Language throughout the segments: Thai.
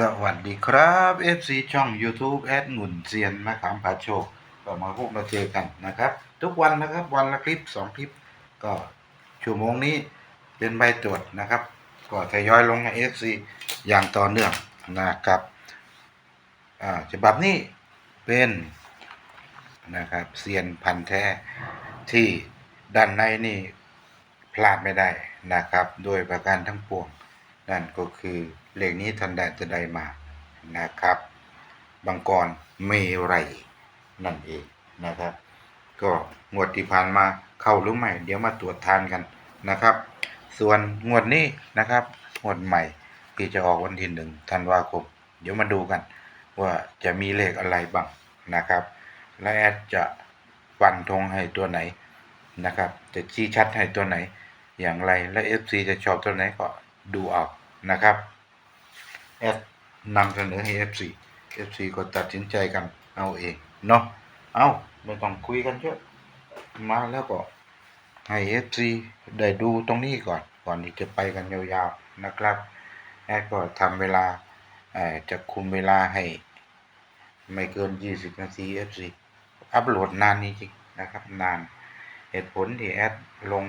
สวัสดีครับ FC ช่อง YouTube แอดหนุนเซียนมะขามผาโชค ก็มาพบมาเจอกันนะครับ ทุกวันนะครับวันละคลิป 2 คลิป ก็ชั่วโมงนี้เป็นใบตรวจนะครับ ก็ทยอยลงใน FC อย่างต่อเนื่องนะครับอ่าฉบับนี้เป็นนะครับเซียนพันแท้ที่ด้านในนี่พลาดไม่ได้นะครับ โดยประการทั้งปวง นั่นก็คือ เลขนี้ทันใดจะได้มานะครับบางกรเมไรนั่นเองนะครับ ก็งวดที่ผ่านมาเข้าหรือไม่เดี๋ยวมาตรวจทานกันนะครับ ส่วนงวดนี้นะครับงวดใหม่ที่จะออกวันที่หนึ่งธันวาคมเดี๋ยวมาดูกัน ว่าจะมีเลขอะไรบ้างนะครับ และแอดจะฟันธงให้ตัวไหนนะครับ จะชี้ชัดให้ตัวไหนอย่างไรและ FC จะชอบตัวไหนก็ดูเอานะครับ แอดนำเสนอให้ FC FC ก็ตัดสินใจกันเอาเองเนาะเอาไม่ต้องคุยกันเยอะมาแล้วก็ให้ FC ได้ดูตรงนี้ก่อน ก่อนที่จะไปกันยาวๆนะครับแอดก็ทำเวลาจะคุมเวลาให้ ไม่เกิน 20 นาที FC อัปโหลดนานจริงๆนะครับ นานเหตุผลที่แอดลง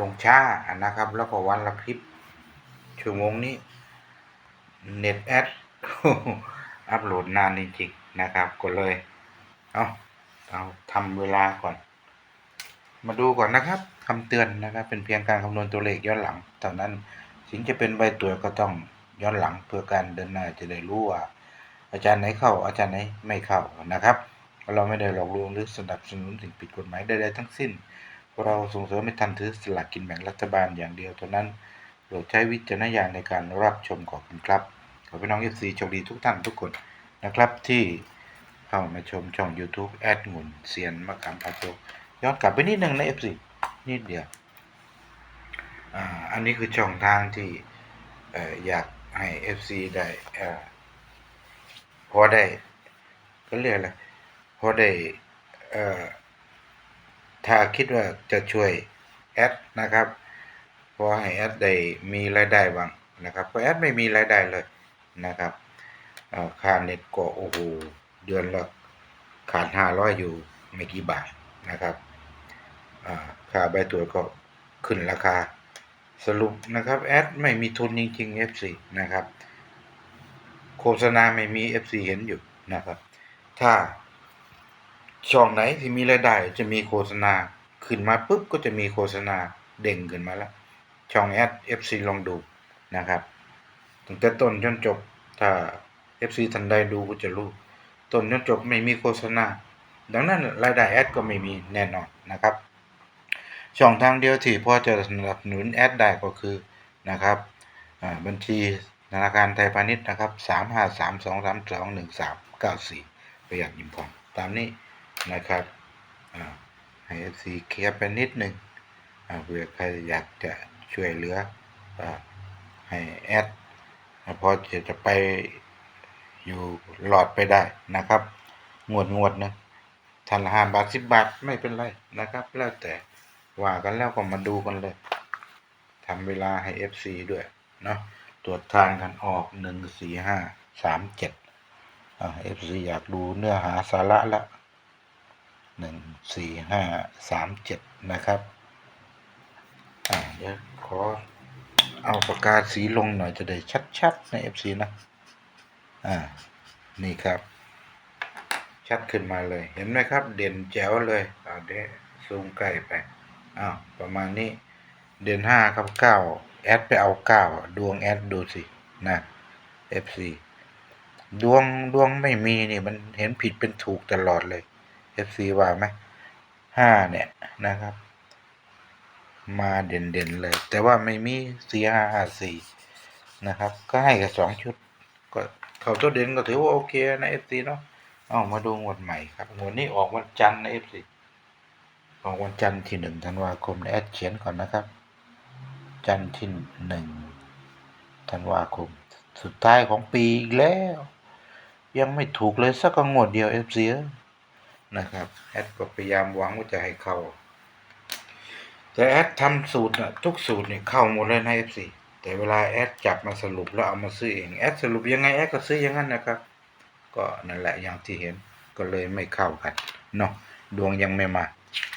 ลงช้านะครับ แล้วก็วันละคลิปชั่วโมงนี้ เน็ตแอดอัปโหลดนานจริงๆนะครับก็เลย เอาเอาทำเวลาก่อน มาดูก่อนนะครับคำเตือนนะครับ เป็นเพียงการคำนวณตัวเลขย้อนหลังเท่านั้นถึงจะเป็นใบตัวก็ต้องย้อนหลังเพื่อการเดินหน้าจะได้รู้ว่า อาจารย์ไหนเข้า อาจารย์ไหนไม่เข้านะครับ เราไม่ได้หลอกลวงหรือสนับสนุนสิ่งผิดกฎหมายใดๆทั้งสิ้น เราส่งเสริมให้ท่านถือสลากกินแบ่งรัฐบาลอย่างเดียวเท่านั้น โปรดใช้วิจารณญาณในการรับชมขอบคุณครับ ขอพี่น้องเอฟซีโชคดีทุกท่านทุกคนนะครับที่เข้ามาชมช่อง YouTube แอดงุนเซียนมะขามพาโชคย้อนกลับไปนิดหนึ่งนะเอฟซีนิดเดียวอ่าอันนี้คือช่องทางที่ออยากให้ FC ได้อ่อพอได้ก็เรียกอะไรพอได้อ่อถ้าคิดว่าจะช่วยแอดนะครับ พอให้แอดได้มีรายได้บ้างนะครับเพราะแอดไม่มีรายได้เลยนะครับค่าเน็ตก็โอ้โหเดือนละขาดห้าร้อยอยู่ไม่กี่บาทนะครับอ่าค่าใบตัวจก็ขึ้นราคาสรุปนะครับแอดไม่มีทุนจริงๆ FC นะครับ โฆษณาไม่มี FC เห็นอยู่นะครับ ถ้าช่องไหนที่มีรายได้จะมีโฆษณาขึ้นมาปุ๊บก็จะมีโฆษณาเด้งขึ้นมาแล้ว ช่องแอด FC ลองดูนะครับตั้งแต่ต้นจนจบถ้า FC ทันใดดูก็จะรู้ต้นจนจบไม่มีโฆษณา ดังนั้นรายได้แอดก็ไม่มีแน่นอนนะครับ ช่องทางเดียวที่พอจะสนับสนุนแอดได้ก็คือนะครับบัญชีธนาคารไทยพาณิชย์นะครับสามห้าสามสองสามสองหนึ่งสามเก้าสี่ประหยัดยิมผ่อนตามนี้นะครับอ่าให้ FC เคลียร์ไปนิดหนึ่งเผื่อใครอยากจะ ช่วยเหลืออให้แอดพอจะจะไปอยู่หลอดไปได้นะครับ งวดงวดหนึงทันละห้าบาทสิบบาทไม่เป็นไรนะครับ แล้วแต่ว่ากันแล้วก็มาดูกันเลยทำเวลาให้ FC ด้วยเนาะตรวจทานกันออกหนึ่งสี่ห้าสามเจ็ดเอ่า FC อยากดูเนื้อหาสาระละหนึ่งสี่ห้าสามเจ็ดนะครับอ่าเดี๋ยว ขอเอาปากกาสีลงหน่อยจะได้ชัดๆใน FC นะอ่านี่ครับ ชัดขึ้นมาเลยเห็นไหมครับ เด่นแจ๋วเลยอ่าเดซูมใกล้ไปอ้าวประมาณนี้เด่นห้าครับเก้าแอดไปเอาเก้าดวงแอดดูสินะ FC ดวงดวงไม่มีนี่มันเห็นผิดเป็นถูกตลอดเลย FC ว่าไหมห้าเนี่ยนะครับ มาเด่นๆเลย แต่ว่าไม่มีสี่ห้าห้าสี่นะครับ ก็ให้กับสองชุด ก็เขาตัวเด่นก็ถือว่าโอเคนะ FC เนาะเอามาดูงวดใหม่ครับงวดนี้ออกวันจันทร์นะ FC ออกวันจันทร์ที่หนึ่งธันวาคมแอดเขียนก่อนนะครับ จันทร์ที่หนึ่งธันวาคม สุดท้ายของปีอีกแล้ว ยังไม่ถูกเลยสักงวดเดียว FC เอ้ยนะครับแอดก็พยายามหวังว่าจะให้เข้า แต่แอดทำสูตรนะทุกสูตรเนี่ยเข้าหมดเลยนะ FC แต่เวลาแอดจับมาสรุปแล้วเอามาซื้อเองแอดสรุปยังไงแอดก็ซื้ออย่างนั้นนะครับ ก็นั่นแหละอย่างที่เห็นก็เลยไม่เข้ากันเนาะดวงยังไม่มา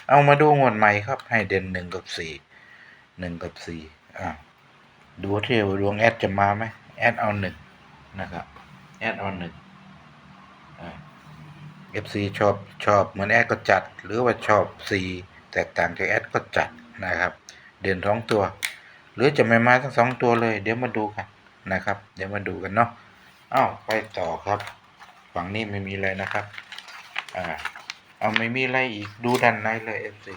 เอามาดูงวดใหม่ครับ ให้เด่นหนึ่งกับสี่หนึ่งกับสี่อ่าดูที่ดวงแอดจะมาไหมแอดเอาหนึ่งนะครับแอดเอาหนึ่งอ่าเอฟซีชอบชอบเหมือนแอดก็จัด หรือว่าชอบสี่แตกต่างจากแอดก็จัด นะครับ เด่นสองตัว หรือจะไม่มาทั้งสองตัวเลย เดี๋ยวมาดูกันนะครับ เดี๋ยวมาดูกันเนาะอ้าวไปต่อครับ ฝั่งนี้ไม่มีอะไรนะครับอ่าเอาไม่มีอะไรอีกดูด้านในเลย FC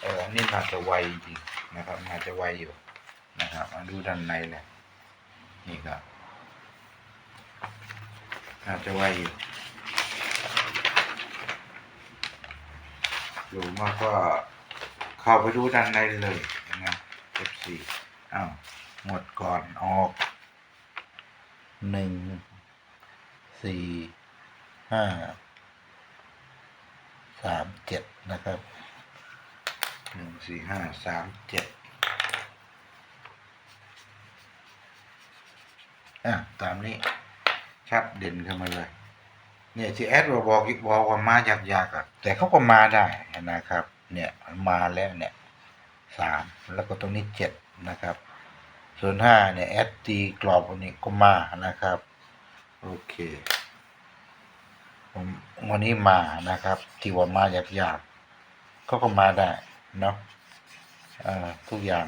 เอออันนี้น่าจะไวจริงนะครับน่าจะไวอยู่นะครับมาดูด้านในเลยนี่ครับน่าจะไวอยู่อยู่มากก็ เข้าไปดูด้านในเลยนะ FC อ้าวหมดก่อนออกหนึ่งสี่ห้าสามเจ็ดนะครับหนึ่งสี่ห้าสามเจ็ดอะตามนี้ชัดเด่นขึ้นมาเลย เนี่ยที่แอดบอกบอกว่ามายากๆอะแต่เขาก็มาได้นะครับ เนี่ยมาแล้วเนี่ยสามแล้วก็ตรงนี้เจ็ดนะครับส่วนห้าเนี่ยแอดตีกรอบอันนี้ก็มานะครับ โอเควันนี้มานะครับ ที่ว่ามาหยาบๆก็ก็มาได้เนาะอ่าทุกอย่าง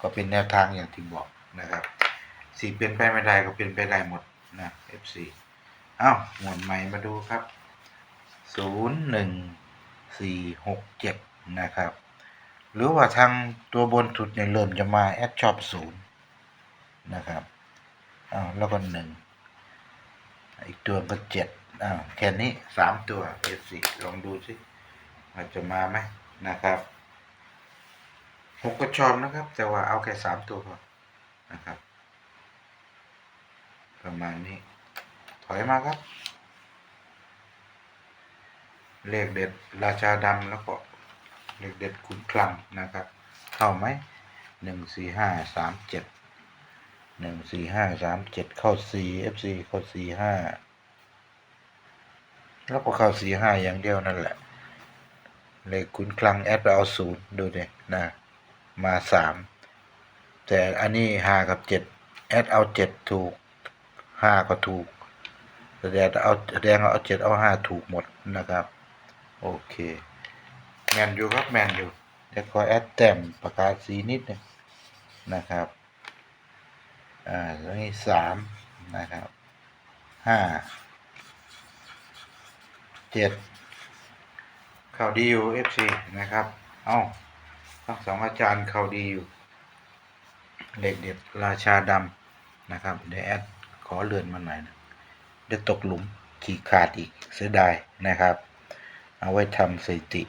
ก็เป็นแนวทางอย่างที่บอกนะครับสี่เป็นไปไม่ได้ก็เป็นไปได้หมดนะ F4 อ้าวหมวดใหม่มาดูครับศูนย์หนึ่ง สี่หกเจ็ดนะครับ หรือว่าทางตัวบนสุดเนี่ยเริ่มจะมาแอดชอบศูนย์นะครับอ้าวแล้วก็หนึ่งอีกตัวก็เจ็ดอ้าวแค่นี้สามตัวเอสีลองดูสิว่าจะมาไหมนะครับหกก็ชอบนะครับ แต่ว่าเอาแค่สามตัวพอนะครับ ประมาณนี้ ถอยมาครับ เลขเด็ดราชาดำแล้วก็เลขเด็ดขุนคลังนะครับ เข้าไหมหนึ่งสี่ห้าสามเจ็ดหนึ่งสี่ห้าสามเจ็ดเข้าสี่เอฟซีเข้าสี่ห้าแล้วก็เข้าสี่ห้าอย่างเดียวนั่นแหละ เลขขุนคลังแอดเอาศูนย์ดูดินะมาสามแต่อันนี้ห้ากับเจ็ดแอดเอาเจ็ดถูกห้าก็ถูกแสดงเอาแสดงเอาเจ็ดเอาห้าถูกหมดนะครับ โอเค แมนอยู่ครับแมนอยู่เดี๋ยวขอแอดแต้มประกาศสีนิดหนึงนะครับ อ่าแล้วนี่สามนะครับห้าเจ็ดข่าวดีอยู่ FC นะครับ เอ้าทั้งสองอาจารย์ข่าวดีอยู่เด็กเด็ดราชาดำนะครับเดี๋ยวแอดขอเลื่อนมาหน่อยนะเดี๋ยวตกหลุมขี่ขาดอีกเสียดายนะครับ เอาไว้ทำสถิติ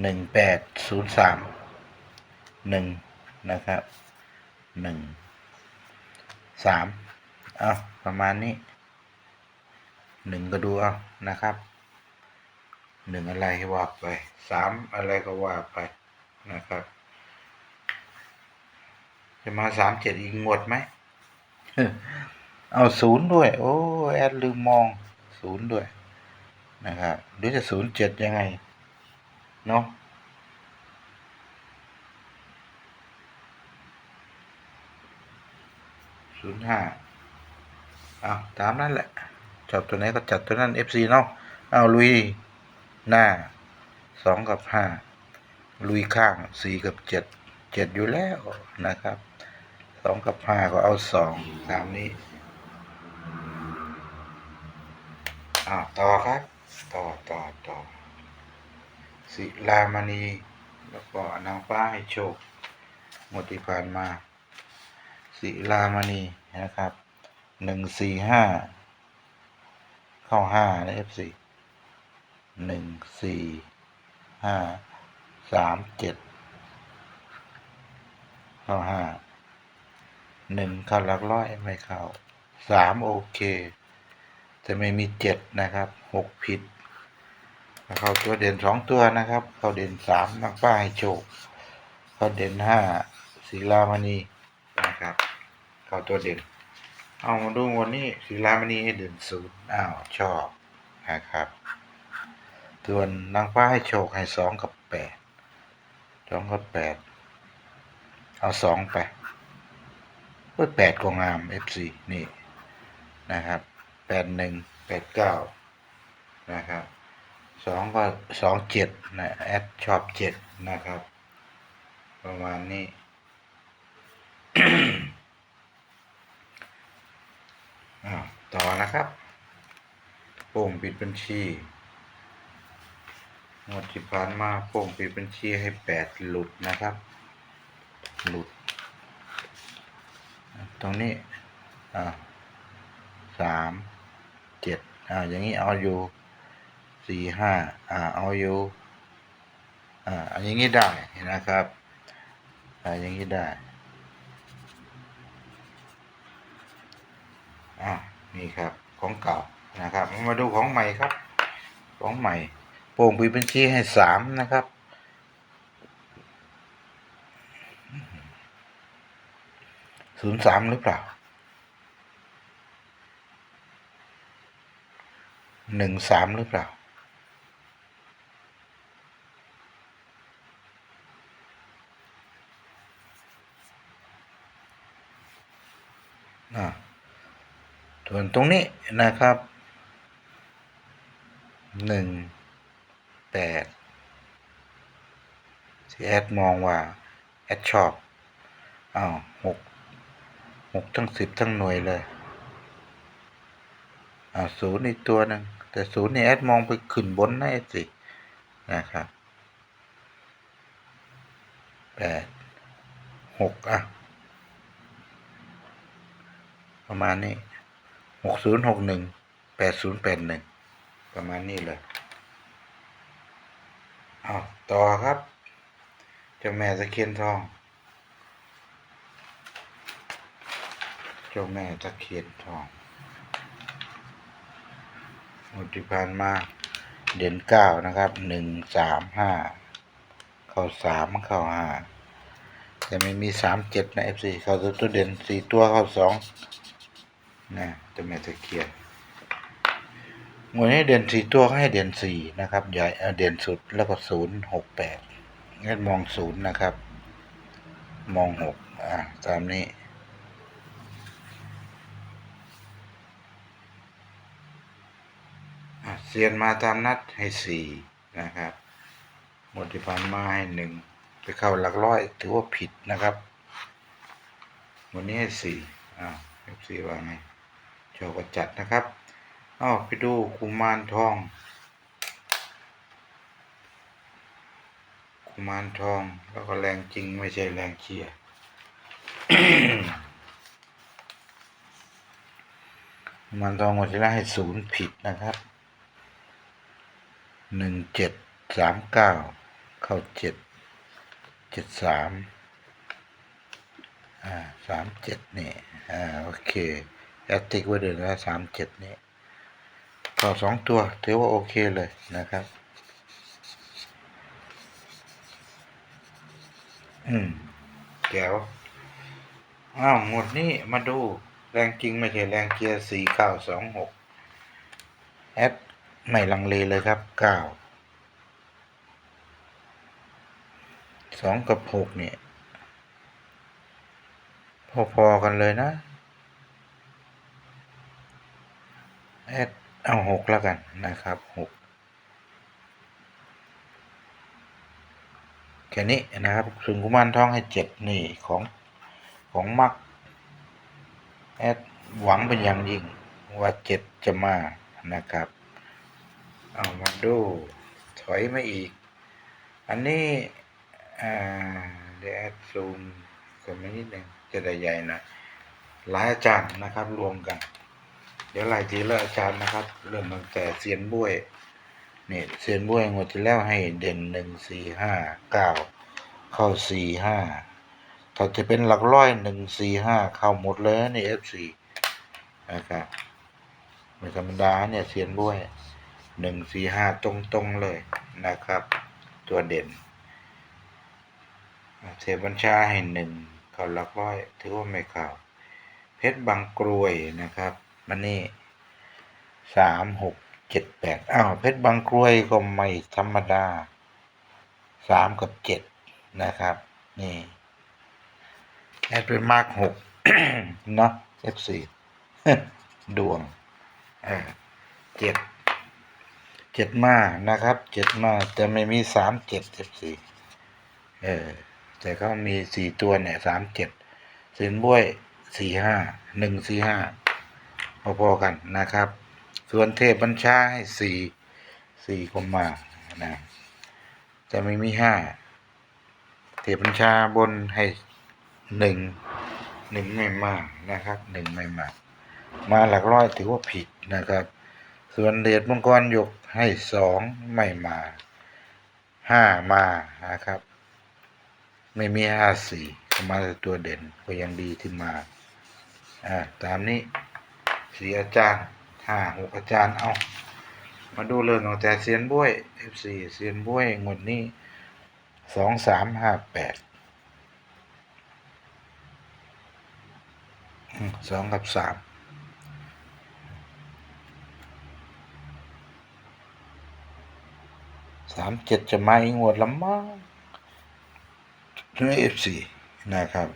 หนึ่งแปดศูนย์สามหนึ่งนะครับหนึ่งสามเอาประมาณนี้หนึ่งก็ดูเอานะครับหนึ่งอะไรก็ว่าไปสามอะไรก็ว่าไปนะครับ จะมาสามเจ็ดอีกงวดไหม เอาศูนย์ด้วย โอ้ แอดลืมมองศูนย์ด้วย นะครับหรือจะศูนย์เจ็ดยังไง เนาะศูนย์ห้าเอาตามนั้นแหละ จับตัวไหนก็จัดตัวนั้น FC เนาะเอาลุย หน้าสองกับห้าลุยข้างสี่กับเจ็ดเจ็ดอยู่แล้วนะครับสองกับห้าก็เอาสองตามนี้อ้าวต่อครับ ต่อต่อต่อศิลามณีแล้วก็นางฟ้าให้โชคหมดที่ผ่านมาศิลามณีนะครับหนึ่งสี่ห้าเข้าห้านะเอฟซีหนึ่งสี่ห้าสามเจ็ดเข้าห้าหนึ่งเข้าหลักร้อยไม่เข้าสามโอเค จะไม่มีเจ็ดนะครับหกผิด เข้าตัวเด่นสองตัวนะครับ เข้าเด่นสามนักป้าให้โชค เข้าเด่นห้าศิลามณีนะครับ เข้าตัวเด่น เอามาดูวันนี้ศิลามณีให้เด่นศูนย์อ้าวชอบนะครับส่วนนางฟ้าให้โชคให้สองกับแปดสองกับแปดเอาสองไปเพื่อแปดก็งาม FC นี่นะครับ แปดหนึ่งแปดเก้านะครับสองก็สองเจ็ดนะแอดชอบเจ็ดนะครับ ประมาณนี้อ้าต่อนะครับโป่งปิดบัญชีงวดที่ผ่านมาโป่งปิดบัญชีให้แปดหลุดนะครับ หลุด ตรงนี้ อ่าสาม เจ็ดอ่าอย่างนี้เอาอยู่สี่ห้าอ่าเอาอยู่อ่าอันอย่างนี้ได้นะครับอ่าอย่างนี้ได้อ่านี่ครับของเก่านะครับ มาดูของใหม่ครับ ของใหม่โป่งปีบัญชีให้สามนะครับศูนย์สามหรือเปล่า หนึ่งสามหรือเปล่าอ่า ส่วนตรงนี้นะครับหนึ่งแปดที่แอดมองว่า แอดชอบอ้าวหกหกทั้งสิบทั้งหน่วยเลยอ่าศูนย์อีกตัวหนึ่ง แต่ศูนย์นี่แอดมองไปขึ้นบนนะเอสินะครับแปดหกอะ ประมาณนี้หกศูนย์หกหนึ่งแปดศูนย์แปดหนึ่งประมาณนี้เลยเอาต่อครับเจ้าแม่ตะเคียนทองเจ้าแม่ตะเคียนทอง หมดที่ผ่านมา เด่นเก้านะครับหนึ่งสามห้าเข้าสามเข้าห้าแต่ไม่มีสามเจ็ดนะเอฟซีเข้าตัวตัวเด่นสี่ตัวเข้าสองนะจ้าแม่ตะเคียนงวดนี้เด่นสี่ตัวก็ให้เด่นสี่นะครับใหญ่เออเด่นสุดแล้วก็ศูนย์หกแปดงั้นมองศูนย์นะครับ มองหกอ่าตามนี้ อะ เซียนมาตามนัดให้สี่นะครับหมดที่ผ่านมาให้หนึ่งไปเข้าหลักร้อย ถือว่าผิดนะครับ วันนี้ให้สี่อ้าวเอฟซีว่าไงโชว์ก็จัดนะครับอ้าวไปดูกุมารทอง กุมารทองแล้วก็แรงจริงไม่ใช่แรงเชียร์กุมารทองหมดที่แล้วให้ศูนย์ผิดนะครับ หนึ่งเจ็ดสามเก้าเข้าเจ็ดเจ็ดสามอ่าสามเจ็ดนี่อ่าโอเคแอตติกไว้เดือนละสามเจ็ดนี่เข้าสองตัวถือว่าโอเคเลยนะครับ อืมแก้วอ้าวหมดนี้มาดูแรงจริงไม่ใช่แรงเกียร์สี่เก้าสองหกแอด ไม่ลังเลเลยครับเก้าสองกับหกเนี่ย พอๆกันเลยนะแอดเอาหกแล้วกันนะครับหกแค่นี้นะครับถึงกุมารทองให้เจ็ดนี่ของของมักแอดหวังเป็นอย่างยิ่งว่าเจ็ดจะมานะครับ เอามาดู ถอยมาอีก อันนี้เดี๋ยวแอดซูมกันมานิดหนึ่งจะได้ใหญ่หน่อยหลายอาจารย์นะครับรวมกัน เดี๋ยวไล่ทีละอาจารย์นะครับ เริ่มตั้งแต่เซียนบ้วยนี่เซียนบุ้ยงวดที่แล้วให้เด่นหนึ่งสี่ห้าเก้าเข้าสี่ห้าถ้าจะเป็นหลักร้อยหนึ่งสี่ห้าเข้าหมดเลยนี่เอฟซีนะครับไม่ธรรมดาเนี่ยเซียนบุ้ย หนึ่งสี่ห้าตรงๆเลยนะครับ ตัวเด่นเทบัญชาให้หนึ่งเขาลักร้อยถือว่าไม่เข้าเพชรบางกรวยนะครับมันนี่สามหกเจ็ดแปดอ้าวเพชรบางกรวยก็ไม่ธรรมดาสามกับเจ็ดนะครับ นี่แอดเป็นมากหกเนาะ F4 ดวงเจ็ด เจ็ดมานะครับเจ็ดมาแต่ไม่มีสามเจ็ด F4 เออแต่เขามีสี่ตัวเนี่ยสามเจ็ดสินบ้วยสี่ห้าหนึ่งสี่ห้าพอๆกันนะครับ ส่วนเทพบัญชาให้สี่สี่ก็มานะแต่ไม่มีห้าเทพบัญชาบนให้หนึ่งหนึ่งไม่มากนะครับหนึ่งไม่มาก มาหลักร้อยถือว่าผิดนะครับ ส่วนเดชมังกรยกให้สองไม่มาห้ามานะครับ ไม่มีห้าสี่ก็มาแต่ตัวเด่นก็ยังดีที่มาอ่าตามนี้สี่อาจารย์ห้าหกอาจารย์เอามาดูเลยตั้งแต่เซียนบ้วย F4 เซียนบ้วยงวดนี้สองสามห้าแปดสองกับสาม สามเจ็ดจะมาอีกงวดละมั้งด้วย F4 นะครับ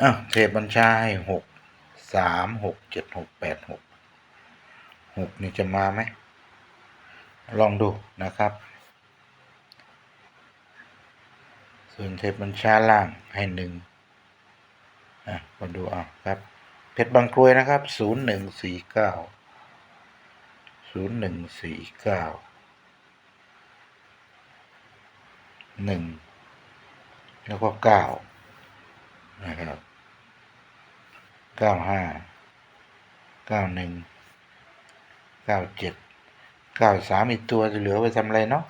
อะเทพบัญชาให้หกสามหกเจ็ดหกแปดหกหกนี่จะมาไหม ลองดูนะครับ ส่วนเทพบัญชาล่างให้หนึ่งอะมาดูเอาครับ ชรบางกรวยนะครับศูนย์หนึ่งสี่เก้าศูนย์หนึ่งสี่เก้าหนึ่งแล้วก็เก้านะครับเก้าห้าเก้าหนึ่งเก้าเจ็ดเก้าสามอีกตัวจะเหลือไว้ทำอะไรเนาะ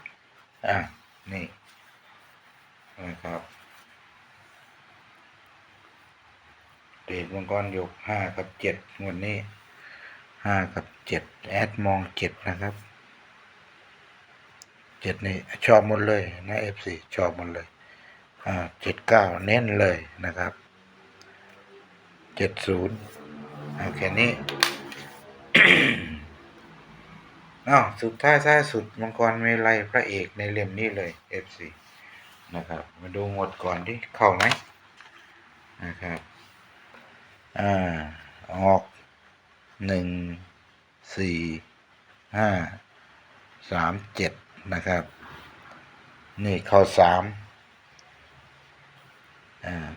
อะนี่นะครับ เดชมังกรยกห้ากับเจ็ดงวดนี้ห้ากับเจ็ดแอดมองเจ็ดนะครับเจ็ดนี่ชอบหมดเลยนะเอฟซีชอบหมดเลยอ่าเจ็ดเก้าเน้นเลยนะครับเจ็ดศูนย์เอาแค่นี้อ้าวสุดท้ายท้ายสุดมังกรเมลัยพระเอกในเล่มนี้เลย FC นะครับ มาดูหมดก่อนที่เข้าไหมนะครับ อ่า ออกหนึ่งสี่ห้าสามเจ็ดนะครับ นี่ข้าสามอ่า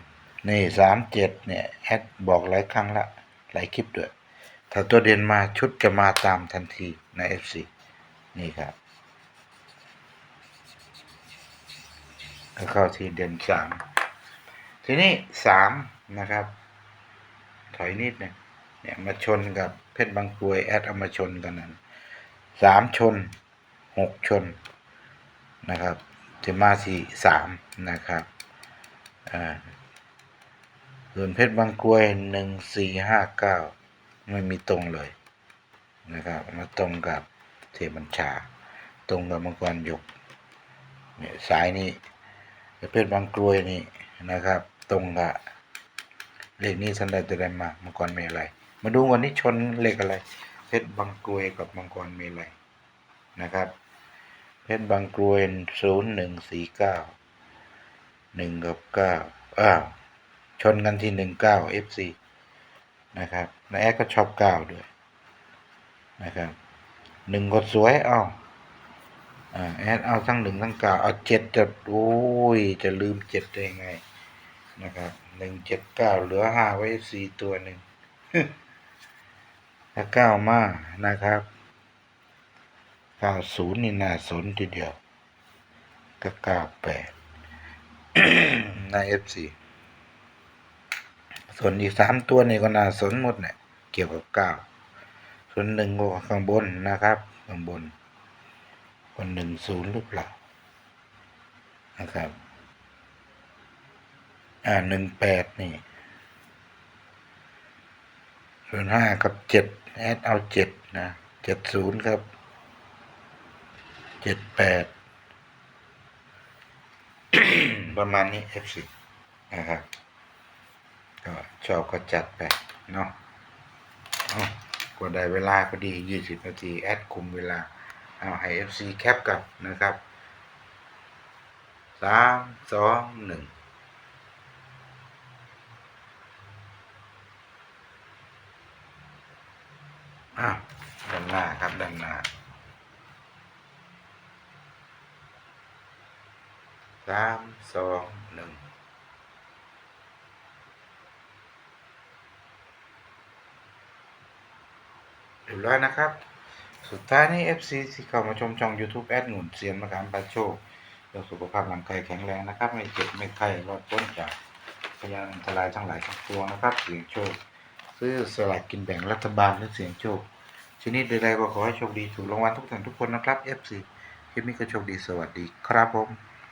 นี่สามเจ็ดเนี่ย แอดบอกหลายครั้งละหลายคลิปด้วย ถ้าตัวเด่นมาชุดจะมาตามทันทีใน FC นี่ครับก็เข้าที่เด่นสามทีนี้สามนะครับ ถอยนิดนึงเนี่ยมาชนกับเพชรบางกรวยแอดเอามาชนกันนั้นสามชนหกชนนะครับจะมาที่สามนะครับอ่าส่วนเพชรบางกรวยหนึ่งสี่ห้าเก้าไม่มีตรงเลยนะครับมาตรงกับเทบัญชา ตรงกับมังกรหยกเนี่ยสายนี้เพชรบางกรวยนี่นะครับ ตรงกับ เลขนี้สันใดจะได้มามังกรเมลัยมาดูวันนี้ชนเลขอะไรเพชรบางกรวยกับมังกรเมลัยนะครับ เพชรบางกรวยศูนย์หนึ่งสี่เก้าหนึ่งกับเก้าอ้าวชนกันที่หนึ่งเก้า FC นะครับนาแอดก็ชอบเก้าด้วยนะครับหนึ่งก็สวยเอาอ่าแอดเอาทั้งหนึ่งทั้งเก้าเอาเจ็ดจะโอ้ยจะลืมเจ็ดได้ไงนะครับ หนึ่งเจ็ดเก้าเหลือห้าไว้สี่ตัวหนึ่งถ้าเก้ามานะครับเก้าศูนย์นี่น่าสนทีเดียว ก็เก้าแปดใน FC ส่วนอีกสามตัวนี่ก็น่าสนหมดเนี่ยเกี่ยวกับเก้าส่วนหนึ่งก็ข้างบนนะครับ ข้างบนคนหนึ่งศูนย์หรือเปล่านะครับ อ่าหนึ่งแปดนี่ส่วนห้ากับเจ็ดแอดเอาเจ็ดนะเจ็ดศูนย์ครับเจ็ดแปดประมาณนี้ F10 นะครับก็ชอบก็จัดไปเนาะกว่าได้เวลาพอดี 20 นาที แอดคุมเวลา เอาให้ FC แคปกันนะครับ 3 2 1 อ้าวด้านหน้าครับด้านหน้าสามสองหนึ่งเรียบร้อยนะครับ สุดท้ายนี้ FC ที่เข้ามาชมช่อง YouTube แอดหนุนเสียนมะขามปาโชคเพื่องสุขภาพร่างกายแข็งแรงนะครับ ไม่เจ็บไม่ไข้รอดพ้นจากพยานอันตรายทั้งหลายทั้งปวงนะครับเสียงโชค ซื้อสลากกินแบ่งรัฐบาลและเสียงโชคชนิดใดๆก็ขอให้โชคดีถูกรางวัลทุกท่านทุกคนนะครับ FC คลิปนี้ก็โชคดีสวัสดีครับผม